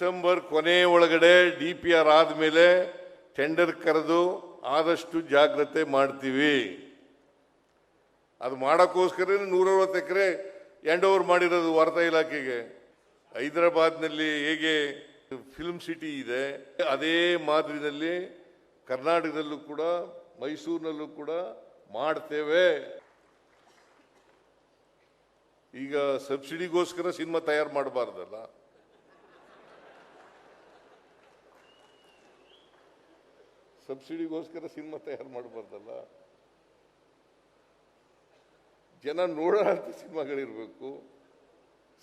December ಕೊನೆ ಒಳಗಡೆ D P R ಆದಮೇಲೆ ಟೆಂಡರ್ ಕರೆದು ಆದಷ್ಟು ಜಾಗ್ರತೆ ಮಾಡ್ತೀವಿ. ಅದು ಮಾಡೋಕ್ಕೋಸ್ಕರ ನೂರವತ್ತು ಎಕರೆ ಎಂಡ್ ಓವರ್ ಮಾಡಿರೋದು ವಾರ್ತಾ ಇಲಾಖೆಗೆ. ಹೈದರಾಬಾದ್ನಲ್ಲಿ ಹೇಗೆ ಫಿಲ್ಮ್ ಸಿಟಿ ಇದೆ, ಅದೇ ಮಾದರಿನಲ್ಲಿ ಕರ್ನಾಟಕದಲ್ಲೂ ಕೂಡ, ಮೈಸೂರಿನಲ್ಲೂ ಕೂಡ ಮಾಡ್ತೇವೆ. ಈಗ ಸಬ್ಸಿಡಿಗೋಸ್ಕರ ಸಿನಿಮಾ ತಯಾರು ಮಾಡಬಾರ್ದಲ್ಲ? ಸಬ್ಸಿಡಿಗೋಸ್ಕರ ಸಿನಿಮಾ ತಯಾರು ಮಾಡಬಾರ್ದಲ್ಲ? ಜನ ನೋಡೋಂಥ ಸಿನಿಮಾಗಳಿರಬೇಕು.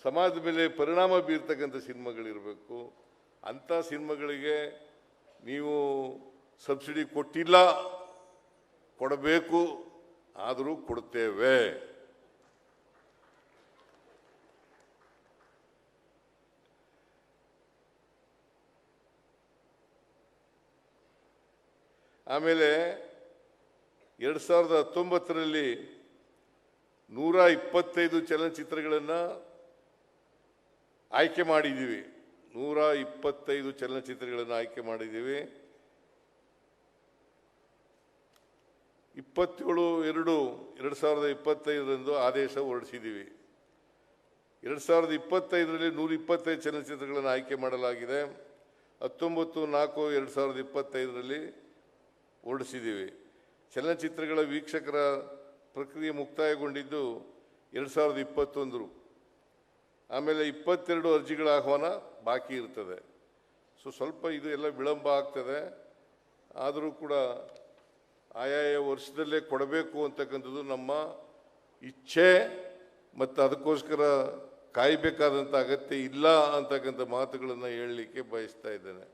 ಸಮಾಜದ ಮೇಲೆ ಪರಿಣಾಮ ಬೀರ್ತಕ್ಕಂಥ ಸಿನಿಮಾಗಳಿರಬೇಕು. ಅಂಥ ಸಿನಿಮಾಗಳಿಗೆ ನೀವು ಸಬ್ಸಿಡಿ ಕೊಟ್ಟಿಲ್ಲ, ಕೊಡಬೇಕು, ಆದರೂ ಕೊಡ್ತೇವೆ. ಆಮೇಲೆ ಎರಡು ಸಾವಿರದ ಹತ್ತೊಂಬತ್ತರಲ್ಲಿ ನೂರ ಇಪ್ಪತ್ತೈದು ಚಲನಚಿತ್ರಗಳನ್ನು ಆಯ್ಕೆ ಮಾಡಿದ್ದೀವಿ. ನೂರ ಇಪ್ಪತ್ತೈದು ಚಲನಚಿತ್ರಗಳನ್ನು ಆಯ್ಕೆ ಮಾಡಿದ್ದೀವಿ. ಇಪ್ಪತ್ತೇಳು ಎರಡು ಎರಡು ಸಾವಿರದ ಇಪ್ಪತ್ತೈದರಂದು ಆದೇಶ ಹೊರಡಿಸಿದ್ದೀವಿ. ಎರಡು ಸಾವಿರದ ಇಪ್ಪತ್ತೈದರಲ್ಲಿ ನೂರ ಇಪ್ಪತ್ತೈದು ಚಲನಚಿತ್ರಗಳನ್ನು ಆಯ್ಕೆ ಮಾಡಲಾಗಿದೆ. ಹತ್ತೊಂಬತ್ತು ನಾಲ್ಕು ಎರಡು ಸಾವಿರದ ಇಪ್ಪತ್ತೈದರಲ್ಲಿ ಹೊರಡಿಸಿದ್ದೀವಿ ಚಲನಚಿತ್ರಗಳ ವೀಕ್ಷಕರ ಪ್ರಕ್ರಿಯೆ ಮುಕ್ತಾಯಗೊಂಡಿದ್ದು ಎರಡು ಸಾವಿರದ ಇಪ್ಪತ್ತೊಂದರು ಆಮೇಲೆ ಇಪ್ಪತ್ತೆರಡು ಅರ್ಜಿಗಳ ಆಹ್ವಾನ ಬಾಕಿ ಇರ್ತದೆ. ಸೊ ಸ್ವಲ್ಪ ಇದು ಎಲ್ಲ ವಿಳಂಬ ಆಗ್ತದೆ. ಆದರೂ ಕೂಡ ಆಯಾಯ ವರ್ಷದಲ್ಲೇ ಕೊಡಬೇಕು ಅಂತಕ್ಕಂಥದ್ದು ನಮ್ಮ ಇಚ್ಛೆ ಮತ್ತು ಅದಕ್ಕೋಸ್ಕರ ಕಾಯಬೇಕಾದಂಥ ಅಗತ್ಯ ಇಲ್ಲ ಅಂತಕ್ಕಂಥ ಮಾತುಗಳನ್ನು ಹೇಳಲಿಕ್ಕೆ ಬಯಸ್ತಾ ಇದ್ದೇನೆ.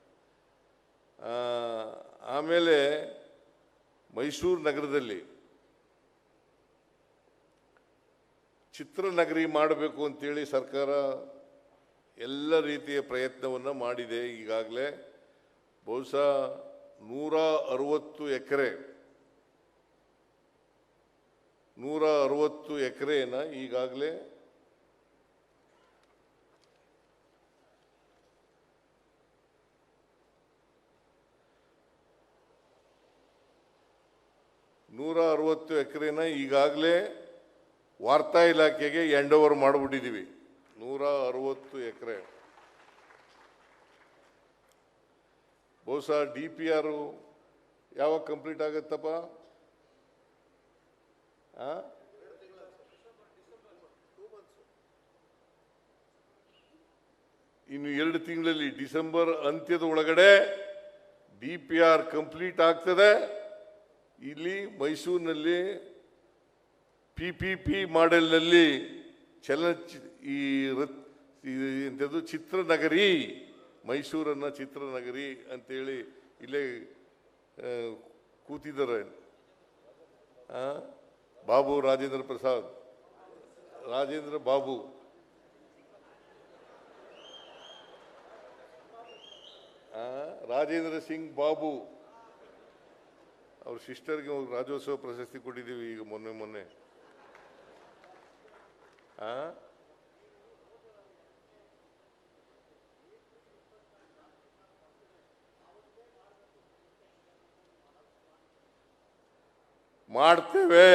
ಆಮೇಲೆ ಮೈಸೂರು ನಗರದಲ್ಲಿ ಚಿತ್ರನಗರಿ ಮಾಡಬೇಕು ಅಂತೇಳಿ ಸರ್ಕಾರ ಎಲ್ಲ ರೀತಿಯ ಪ್ರಯತ್ನವನ್ನು ಮಾಡಿದೆ. ಈಗಾಗಲೇ ಬಹುಶಃ ನೂರ ಅರವತ್ತು ಎಕರೆ, ನೂರ ಅರವತ್ತು ಎಕರೆಯನ್ನು ಈಗಾಗಲೇ ನೂರ ಅರವತ್ತು ಎಕರೆನ ಈಗಾಗಲೇ ವಾರ್ತಾ ಇಲಾಖೆಗೆ ಎಂಡ್ ಓವರ್ ಮಾಡಿಬಿಟ್ಟಿದ್ದೀವಿ ನೂರ ಅರವತ್ತು ಎಕರೆ. ಬಹುಶಃ ಡಿ ಪಿ ಆರು ಯಾವಾಗ ಕಂಪ್ಲೀಟ್ ಆಗುತ್ತಪ್ಪ? ಇನ್ನು ಎರಡು ತಿಂಗಳಲ್ಲಿ ಡಿಸೆಂಬರ್ ಅಂತ್ಯದ ಒಳಗಡೆ ಡಿ ಪಿ ಆರ್ ಕಂಪ್ಲೀಟ್ ಆಗ್ತದೆ. ಇಲ್ಲಿ ಮೈಸೂರಿನಲ್ಲಿ ಪಿ ಪಿ ಪಿ ಮಾಡೆಲ್ನಲ್ಲಿ ಚಲನಚಿ, ಈ ಎಂಥದ್ದು ಚಿತ್ರನಗರಿ, ಮೈಸೂರನ್ನು ಚಿತ್ರನಗರಿ ಅಂತೇಳಿ ಇಲ್ಲೇ ಕೂತಿದ್ದಾರೆ? ಬಾಬು ರಾಜೇಂದ್ರ ಪ್ರಸಾದ್ ರಾಜೇಂದ್ರ ಬಾಬು? ರಾಜೇಂದ್ರ ಸಿಂಗ್ ಬಾಬು ಅವ್ರ ಸಿಸ್ಟರ್ಗೆ ಒಂದು ರಾಜ್ಯೋತ್ಸವ ಪ್ರಶಸ್ತಿ ಕೊಟ್ಟಿದ್ದೀವಿ ಈಗ ಮೊನ್ನೆ ಮೊನ್ನೆ. ಆ? ಮಾಡ್ತೇವೆ.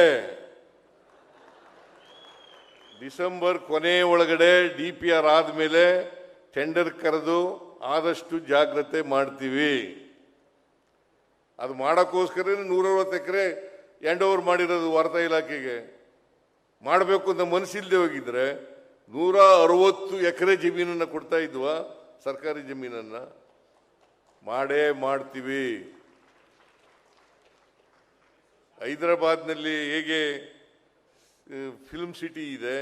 ಡಿಸೆಂಬರ್ ಕೊನೆ ಒಳಗಡೆ ಡಿ ಪಿ ಆರ್ ಆದಮೇಲೆ ಟೆಂಡರ್ ಕರೆದು ಆದಷ್ಟು ಜಾಗ್ರತೆ ಮಾಡ್ತೀವಿ. ಅದು ಮಾಡೋಕ್ಕೋಸ್ಕರ ನೂರವತ್ತು ಎಕರೆ ಎಂಡ್ ಓವರ್ ಮಾಡಿರೋದು ವಾರ್ತಾ ಇಲಾಖೆಗೆ. ಮಾಡಬೇಕು ಅಂತ ಮನಸ್ಸಿಲ್ಲದೆ ಹೋಗಿದ್ರೆ ನೂರ ಅರವತ್ತು ಎಕರೆ ಜಮೀನನ್ನು ಕೊಡ್ತಾ ಇದ್ವಾ ಸರ್ಕಾರಿ ಜಮೀನನ್ನು? ಮಾಡೇ ಮಾಡ್ತೀವಿ. ಹೈದರಾಬಾದ್ನಲ್ಲಿ ಹೇಗೆ ಫಿಲ್ಮ್ ಸಿಟಿ ಇದೆ,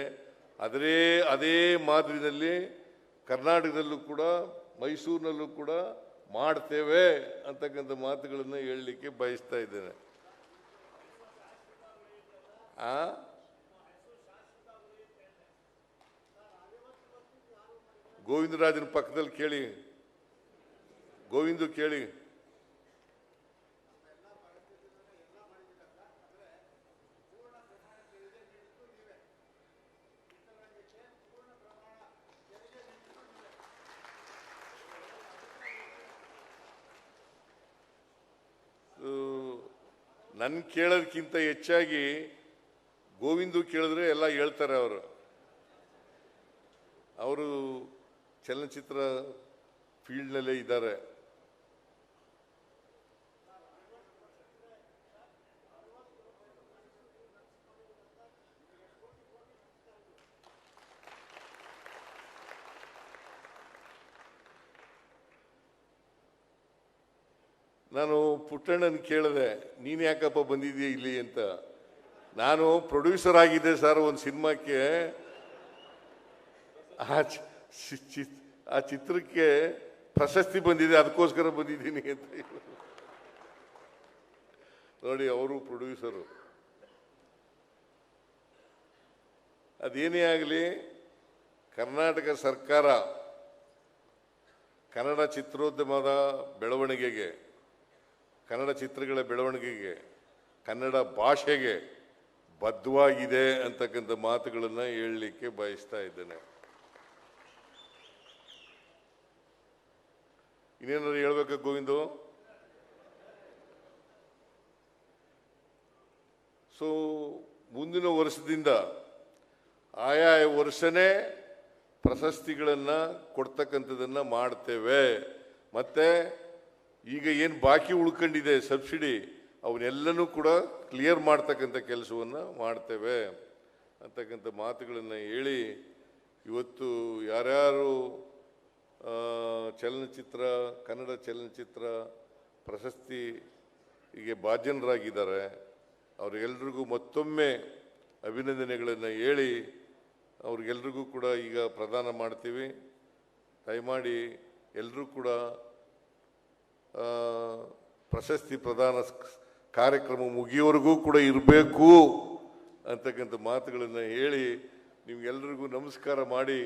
ಅದರೇ ಅದೇ ಮಾದರಿನಲ್ಲಿ ಕರ್ನಾಟಕದಲ್ಲೂ ಕೂಡ, ಮೈಸೂರಿನಲ್ಲೂ ಕೂಡ ಮಾಡ್ತೇವೆ ಅಂತಕ್ಕಂಥ ಮಾತುಗಳನ್ನು ಹೇಳಲಿಕ್ಕೆ ಬಯಸ್ತಾ ಇದ್ದೇನೆ. ಆ? ಗೋವಿಂದರಾಜನ ಪಕ್ಕದಲ್ಲಿ ಕೇಳಿ. ಗೋವಿಂದು ಕೇಳಿ. ನನ್ನ ಕೇಳೋದಕ್ಕಿಂತ ಹೆಚ್ಚಾಗಿ ಗೋವಿಂದು ಕೇಳಿದ್ರೆ ಎಲ್ಲ ಹೇಳ್ತಾರೆ ಅವರು. ಅವರು ಚಲನಚಿತ್ರ ಫೀಲ್ಡ್ನಲ್ಲೇ ಇದ್ದಾರೆ. ನಾನು ಪುಟ್ಟಣ್ಣನ ಕೇಳಿದೆ, ನೀನು ಯಾಕಪ್ಪ ಬಂದಿದ್ದೀಯ ಇಲ್ಲಿ? ಅಂತ. ನಾನು ಪ್ರೊಡ್ಯೂಸರ್ ಆಗಿದ್ದೆ ಸರ್ ಒಂದು ಸಿನಿಮಾಕ್ಕೆ. ಆ ಆ ಚಿತ್ರಕ್ಕೆ ಪ್ರಶಸ್ತಿ ಬಂದಿದೆ ಅದಕ್ಕೋಸ್ಕರ ಬಂದಿದ್ದೀನಿ ಅಂತ ನೋಡಿ, ಅವರು ಪ್ರೊಡ್ಯೂಸರು ಅದೇನೇ ಆಗಲಿ, ಕರ್ನಾಟಕ ಸರ್ಕಾರ ಕನ್ನಡ ಚಿತ್ರೋದ್ಯಮದ ಬೆಳವಣಿಗೆಗೆ ಕನ್ನಡ ಚಿತ್ರಗಳ ಬೆಳವಣಿಗೆಗೆ, ಕನ್ನಡ ಭಾಷೆಗೆ ಬದ್ಧವಾಗಿದೆ ಅಂತಕ್ಕಂಥ ಮಾತುಗಳನ್ನು ಹೇಳಲಿಕ್ಕೆ ಬಯಸ್ತಾ ಇದ್ದೇನೆ. ಇನ್ನೇನಾದ್ರು ಹೇಳ್ಬೇಕಾ ಗೋವಿಂದು? ಸೊ ಮುಂದಿನ ವರ್ಷದಿಂದ ಆಯಾ ವರ್ಷನೇ ಪ್ರಶಸ್ತಿಗಳನ್ನು ಕೊಡ್ತಕ್ಕಂಥದ್ದನ್ನು ಮಾಡ್ತೇವೆ. ಮತ್ತೆ ಈಗ ಏನು ಬಾಕಿ ಉಳ್ಕೊಂಡಿದೆ ಸಬ್ಸಿಡಿ, ಅವನ್ನೆಲ್ಲನೂ ಕೂಡ ಕ್ಲಿಯರ್ ಮಾಡ್ತಕ್ಕಂಥ ಕೆಲಸವನ್ನು ಮಾಡ್ತೇವೆ ಅಂತಕ್ಕಂಥ ಮಾತುಗಳನ್ನು ಹೇಳಿ ಇವತ್ತು ಯಾರ್ಯಾರು ಚಲನಚಿತ್ರ, ಕನ್ನಡ ಚಲನಚಿತ್ರ ಪ್ರಶಸ್ತಿಗೆ ಭಾಜನರಾಗಿದ್ದಾರೆ, ಅವರಿಗೆಲ್ರಿಗೂ ಮತ್ತೊಮ್ಮೆ ಅಭಿನಂದನೆಗಳನ್ನು ಹೇಳಿ ಅವ್ರಿಗೆಲ್ರಿಗೂ ಕೂಡ ಈಗ ಪ್ರದಾನ ಮಾಡ್ತೀವಿ. ದಯಮಾಡಿ ಎಲ್ಲರೂ ಕೂಡ ಪ್ರಶಸ್ತಿ ಪ್ರದಾನ ಕಾರ್ಯಕ್ರಮ ಮುಗಿಯೋವರೆಗೂ ಕೂಡ ಇರಬೇಕು ಅಂತಕ್ಕಂಥ ಮಾತುಗಳನ್ನು ಹೇಳಿ ನಿಮ್ಗೆಲ್ರಿಗೂ ನಮಸ್ಕಾರ ಮಾಡಿ